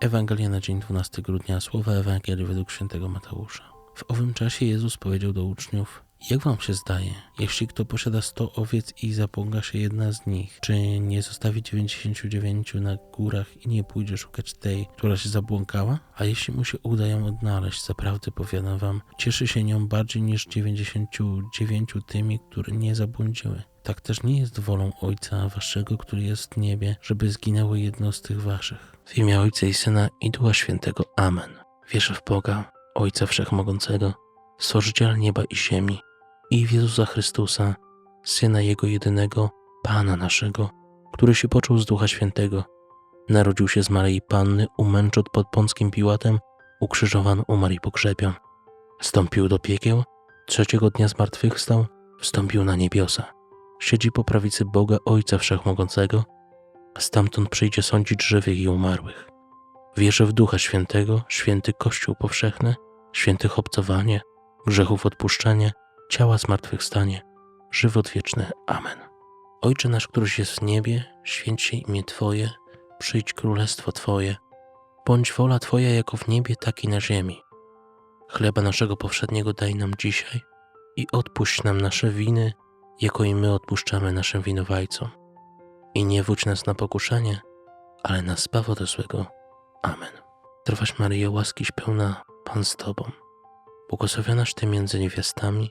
Ewangelia na dzień 12 grudnia, słowa Ewangelii według świętego Mateusza. W owym czasie Jezus powiedział do uczniów, jak wam się zdaje, jeśli kto posiada 100 owiec i zapłąga się jedna z nich, czy nie zostawi 99 na górach i nie pójdzie szukać tej, która się zabłąkała? A jeśli mu się uda ją odnaleźć, zaprawdę powiadam wam, cieszy się nią bardziej niż 99 tymi, które nie zabłądziły. Tak też nie jest wolą Ojca Waszego, który jest w niebie, żeby zginęło jedno z tych Waszych. W imię Ojca i Syna i Ducha Świętego. Amen. Wierzę w Boga, Ojca Wszechmogącego, Stworzyciela nieba i ziemi i w Jezusa Chrystusa, Syna Jego jedynego, Pana naszego, który się począł z Ducha Świętego, narodził się z Maryi Panny, umęczon pod Pąckim Piłatem, ukrzyżowany, umarł i pogrzebion. Wstąpił do piekieł, trzeciego dnia zmartwychwstał, wstąpił na niebiosa. Siedzi po prawicy Boga Ojca Wszechmogącego, stamtąd przyjdzie sądzić żywych i umarłych. Wierzę w Ducha Świętego, święty Kościół powszechny, świętych obcowanie, grzechów odpuszczenie, ciała zmartwychwstanie, żywot wieczny. Amen. Ojcze nasz, któryś jest w niebie, święć się imię Twoje, przyjdź królestwo Twoje, bądź wola Twoja jako w niebie, tak i na ziemi. Chleba naszego powszedniego daj nam dzisiaj i odpuść nam nasze winy, jako i my odpuszczamy naszym winowajcom. I nie wódź nas na pokuszenie, ale nas zbaw ode złego. Amen. Trwaś Maryjo, łaskiś pełna, Pan z Tobą. Błogosławionaś Ty między niewiastami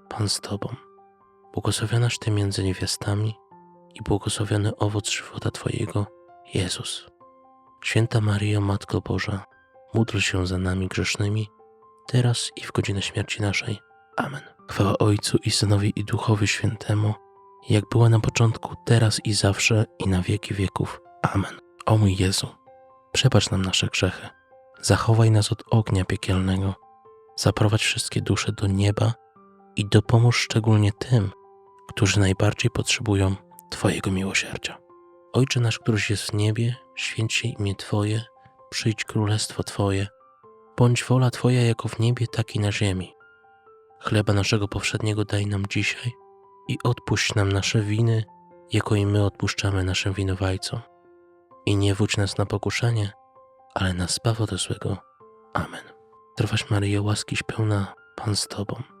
Pan z Tobą. Błogosławionaś Ty między niewiastami i błogosławiony owoc żywota Twojego, Jezus. Święta Maryjo, Matko Boża, módl się za nami grzesznymi, teraz i w godzinę śmierci naszej. Amen. Chwała Ojcu i Synowi i Duchowi Świętemu, jak była na początku, teraz i zawsze, i na wieki wieków. Amen. O mój Jezu, przebacz nam nasze grzechy, zachowaj nas od ognia piekielnego, zaprowadź wszystkie dusze do nieba i dopomóż szczególnie tym, którzy najbardziej potrzebują Twojego miłosierdzia. Ojcze nasz, któryś jest w niebie, święć się imię Twoje, przyjdź królestwo Twoje, bądź wola Twoja jako w niebie, tak i na ziemi. Chleba naszego powszedniego daj nam dzisiaj i odpuść nam nasze winy, jako i my odpuszczamy naszym winowajcom. I nie wódź nas na pokuszenie, ale nas zbaw ode złego. Amen. Trwaś Maryjo, łaskiś pełna, Pan z Tobą.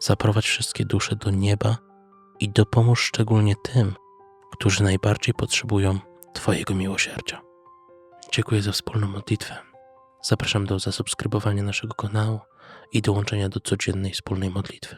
zaprowadź wszystkie dusze do nieba i dopomóż szczególnie tym, którzy najbardziej potrzebują Twojego miłosierdzia. Dziękuję za wspólną modlitwę. Zapraszam do zasubskrybowania naszego kanału i dołączenia do codziennej wspólnej modlitwy.